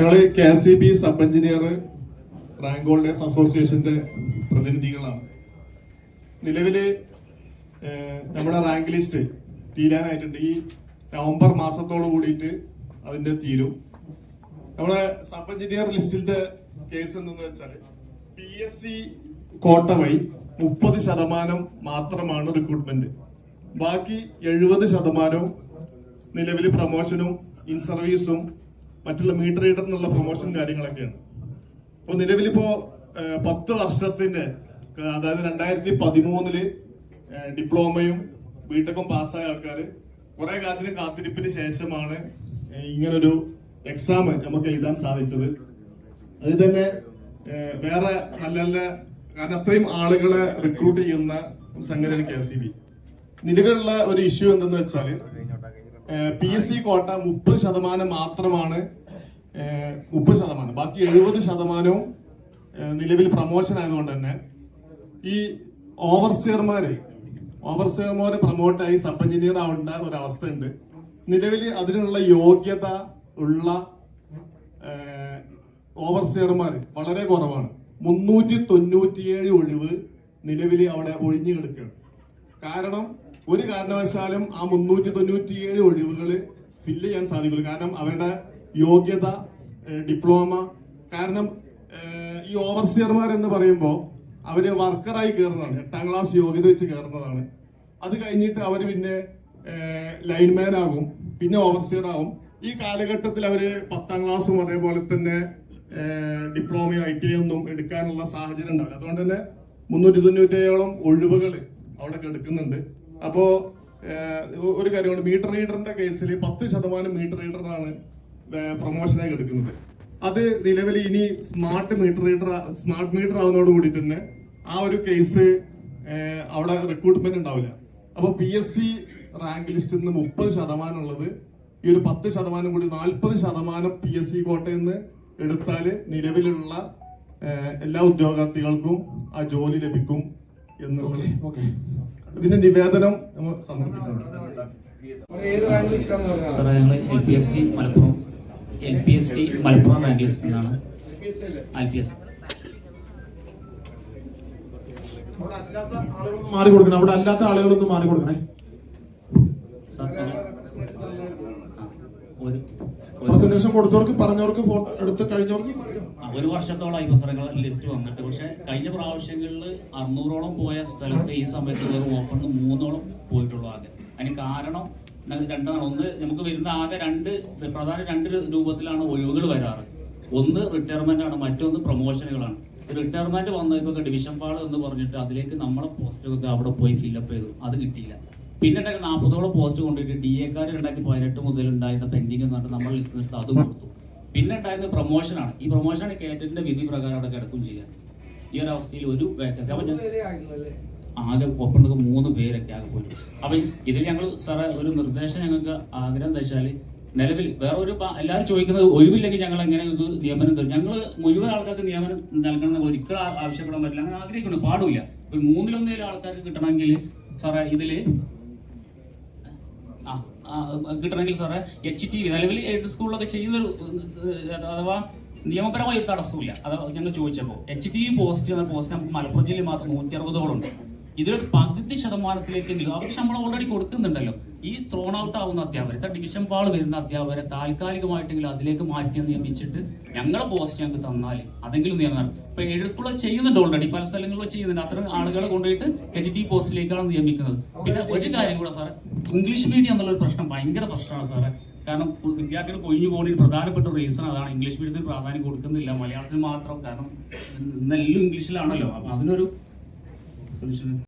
ഞങ്ങൾ K S C B sub engineer rank holders അസോസിയേഷന്റെ പ്രതിനിധികളാണ്. നിലവിൽ നമ്മുടെ റാങ്ക് ലിസ്റ്റ് തീരാനായിട്ടുണ്ട്. ഈ നവംബർ മാസത്തോട് കൂടിയിട്ട് അതിന്റെ തീരും. നമ്മുടെ സബ് എഞ്ചിനീയർ ലിസ്റ്റിന്റെ കേസ് എന്തെന്ന് വെച്ചാൽ പി എസ് സി കോട്ട വഴി മുപ്പത് ശതമാനം മാത്രമാണ് റിക്രൂട്ട്മെന്റ് ബാക്കി എഴുപത് ശതമാനവും നിലവിൽ പ്രമോഷനും ഇൻ സർവീസും മറ്റുള്ള മീറ്റർ റീഡറിനുള്ള പ്രൊമോഷൻ കാര്യങ്ങളൊക്കെയാണ്. അപ്പൊ നിലവിലിപ്പോ പത്ത് വർഷത്തിന്റെ അതായത് രണ്ടായിരത്തി പതിമൂന്നിൽ ഡിപ്ലോമയും ബിടെക്കും പാസ്സായ ആൾക്കാർ കുറെ കാലത്തിന് കാത്തിരിപ്പിന് ശേഷമാണ് ഇങ്ങനൊരു എക്സാം നമുക്ക് എഴുതാൻ സാധിച്ചത്. അത് തന്നെ വേറെ നല്ല നല്ല കാരണം അത്രയും ആളുകളെ റിക്രൂട്ട് ചെയ്യുന്ന സംഘടന കെ സി ബി. നിലവിലുള്ള ഒരു ഇഷ്യൂ എന്തെന്ന് വെച്ചാൽ പി എസ് സി കോട്ട മുപ്പത് ശതമാനം മാത്രമാണ് മുപ്പത് ശതമാനം. ബാക്കി എഴുപത് ശതമാനവും നിലവിൽ പ്രമോഷൻ ആയതുകൊണ്ട് തന്നെ ഈ ഓവർസിയർമാര് ഓവർസിയർമാര് പ്രൊമോട്ടായി സബ് എഞ്ചിനീയർ ആവേണ്ട ഒരു അവസ്ഥ ഉണ്ട് നിലവിൽ അതിനുള്ള യോഗ്യത ഉള്ള ഓവർസിയർമാർ വളരെ കുറവാണ്. മുന്നൂറ്റി തൊണ്ണൂറ്റിയേഴ് ഒഴിവ് നിലവിൽ അവിടെ ഒഴിഞ്ഞു കിടക്കുകയാണ്. കാരണം ഒരു കാരണവശാലും ആ മുന്നൂറ്റി തൊണ്ണൂറ്റിയേഴ് ഒഴിവുകൾ ഫില്ല് ചെയ്യാൻ സാധിക്കുള്ളൂ. കാരണം അവരുടെ യോഗ്യത ഡിപ്ലോമ കാരണം ഈ ഓവർസിയർമാർ എന്ന് പറയുമ്പോൾ അവർ വർക്കറായി കയറുന്നതാണ് എട്ടാം ക്ലാസ് യോഗ്യത വെച്ച് കയറുന്നതാണ് അത് കഴിഞ്ഞിട്ട് അവർ പിന്നെ ലൈൻമാൻ ആകും പിന്നെ ഓവർസിയർ ആകും ഈ കാലഘട്ടത്തിൽ അവർ പത്താം ക്ലാസ്സും അതേപോലെ തന്നെ ഡിപ്ലോമയോ ഐ ടി ഒന്നും എടുക്കാനുള്ള സാഹചര്യം ഉണ്ടാവില്ല. അതുകൊണ്ട് തന്നെ മുന്നൂറ്റി തൊണ്ണൂറ്റേഴോളം ഒഴിവുകൾ അവിടെ എടുക്കുന്നുണ്ട് അപ്പോ ഏഹ്, ഒരു കാര്യമാണ് മീറ്റർ റീഡറിന്റെ കേസിൽ പത്ത് ശതമാനം മീറ്റർ റീഡറാണ് പ്രൊമോഷനായി എടുക്കുന്നത്. അത് നിലവിൽ ഇനി smart meter reader smart meter ആവുന്നതോട് കൂടി തന്നെ ആ ഒരു കേസ് അവിടെ റിക്രൂട്ട്മെന്റ് ഉണ്ടാവില്ല. അപ്പൊ പി എസ് സി റാങ്ക് ലിസ്റ്റിൽ നിന്ന് മുപ്പത് ശതമാനം ഉള്ളത് ഈ ഒരു പത്ത് ശതമാനം കൂടി നാൽപ്പത് ശതമാനം പി എസ് സി കോട്ടയിൽ നിന്ന് എടുത്താൽ നിലവിലുള്ള എല്ലാ ഉദ്യോഗാർത്ഥികൾക്കും ആ ജോലി ലഭിക്കും എന്നുള്ളത്. ഓക്കെ. ഇതിന്റെ നിവേദനം നമ്മൾ സമർപ്പിക്കുന്നുണ്ട്. സാറേ ഞങ്ങൾ L P S T Malappuram L P S T Malappuram rank ലിസ്റ്റിൽ നിന്നാണ്. എൽ പി എസ് മാറി കൊടുക്കണം അവിടെ അല്ലാത്ത ആളുകളൊന്നും മാറി കൊടുക്കണേ സാർ ഞങ്ങൾ- ആ, ഒരു ഒരു- പ്രസന്റേഷൻ കൊടുത്തവർക്ക് പറഞ്ഞവർക്ക് എടുത്ത് കഴിഞ്ഞവർക്ക് ഒരു വർഷത്തോളമായി പുസ്തകങ്ങൾ ലിസ്റ്റ് വന്നിട്ട്. പക്ഷെ കഴിഞ്ഞ പ്രാവശ്യങ്ങളിൽ അറുന്നൂറോളം പോയ സ്ഥലത്ത് ഈ സമയത്ത് വെറും ഓപ്പൺ മൂന്നോളം പോയിട്ടുള്ളൂ ആകെ. അതിന് കാരണം രണ്ടാണ്. ഒന്ന് നമുക്ക് വരുന്ന ആകെ രണ്ട് പ്രധാന രണ്ട് രൂപത്തിലാണ് ഒഴിവുകൾ വരാറ്. ഒന്ന് റിട്ടയർമെന്റ് ആണ് മറ്റൊന്ന് പ്രൊമോഷനുകളാണ് റിട്ടയർമെന്റ് വന്നതൊക്കെ ഡിവിഷൻ പാട് എന്ന് പറഞ്ഞിട്ട് അതിലേക്ക് നമ്മളെ പോസ്റ്റൊക്കെ അവിടെ പോയി ഫില്ലപ്പ് ചെയ്തു. അത് കിട്ടിയില്ല. പിന്നെ നാൽപ്പതോളം പോസ്റ്റ് കൊണ്ടിട്ട് ഡി എക്കാർ രണ്ടായിരത്തി പതിനെട്ട് മുതൽ ഉണ്ടായിരുന്ന പെൻഡിങ് എന്ന് പറഞ്ഞിട്ട് നമ്മൾ ലിസ്റ്റ് എടുത്ത് അതും കൊടുത്തു. പിന്നെ ഉണ്ടായിരുന്ന പ്രൊമോഷനാണ് ഈ പ്രൊമോഷനാണ് കേറ്ററിന്റെ വിധി പ്രകാരം അവിടെ കിടക്കും ചെയ്യാൻ ഈ ഒരു അവസ്ഥയിൽ ഒരു വേക്കൻസി അപ്പൊ ആകെ ഒപ്പം മൂന്ന് പേരൊക്കെ ആകെ പോയിട്ടു അപ്പൊ ഇതിൽ ഞങ്ങൾ സാറേ ഒരു നിർദ്ദേശം ഞങ്ങൾക്ക് ആഗ്രഹം എന്താ വെച്ചാൽ നിലവിൽ വേറെ ഒരു എല്ലാവരും ചോദിക്കുന്നത് ഒഴിവില്ലെങ്കിൽ ഞങ്ങൾ എങ്ങനെ ഇത് നിയമനം തരും? ഞങ്ങൾ മുഴുവൻ ആൾക്കാർക്ക് നിയമനം നൽകണം എന്ന് ഒരിക്കലും ആവശ്യപ്പെടാൻ പറ്റില്ല. അങ്ങനെ ആഗ്രഹിക്കുന്നു പാടില്ല ഒരു മൂന്നിലൊന്നിലും ആൾക്കാർക്ക് കിട്ടണമെങ്കിൽ സാറേ ഇതിൽ കിട്ടണമെങ്കിൽ സാറേ എച്ച് ടി വി നിലവിൽ എയ്ഡ് സ്കൂളിലൊക്കെ ചെയ്യുന്നൊരു അഥവാ നിയമപരമായ ഒരു തടസ്സമില്ല അത് ഞങ്ങൾ ചോദിച്ചപ്പോൾ എച്ച് ടി വി പോസ്റ്റ് എന്ന പോസ്റ്റ് നമുക്ക് മലപ്പുറം ജില്ലയിൽ മാത്രം നൂറ്റി അറുപതോളം ഉണ്ട് ഇതിലൊരു പകുതി ശതമാനത്തിലേക്കെങ്കിലും അവർക്ക് ശമ്പളം ഓൾറെഡി കൊടുക്കുന്നുണ്ടല്ലോ. ഈ ത്രോൺ ഔട്ട് ആവുന്ന അധ്യാപകരെ ഡിവിഷൻ ഫാൾ വരുന്ന അധ്യാപകരെ താൽക്കാലികമായിട്ടെങ്കിലും അതിലേക്ക് മാറ്റി നിയമിച്ചിട്ട് ഞങ്ങളെ പോസ്റ്റ് ഞങ്ങൾക്ക് തന്നാൽ അതെങ്കിലും നിയമനം ഇപ്പൊ ഏഴ് സ്കൂളിൽ ചെയ്യുന്നുണ്ട് ഓൾറെഡി പല സ്ഥലങ്ങളിലും ചെയ്യുന്നുണ്ട്. അത്ര ആളുകളെ കൊണ്ടുപോയിട്ട് എച്ച് ടി പോസ്റ്റിലേക്കാണ് നിയമിക്കുന്നത്. പിന്നെ ഒരു കാര്യം കൂടെ സാറേ ഇംഗ്ലീഷ് മീഡിയം എന്നുള്ള ഒരു പ്രശ്നം ഭയങ്കര പ്രശ്നമാണ് സാറേ. കാരണം വിദ്യാർത്ഥികൾ കൊഴിഞ്ഞു പോകുന്ന പ്രധാനപ്പെട്ട റീസൺ അതാണ്. ഇംഗ്ലീഷ് മീഡിയത്തിന് പ്രാധാന്യം കൊടുക്കുന്നില്ല. മലയാളത്തിന് മാത്രം. കാരണം ഇന്നെല്ലാം ഇംഗ്ലീഷിലാണല്ലോ. അപ്പൊ അതിനൊരു സൊല്യൂഷൻ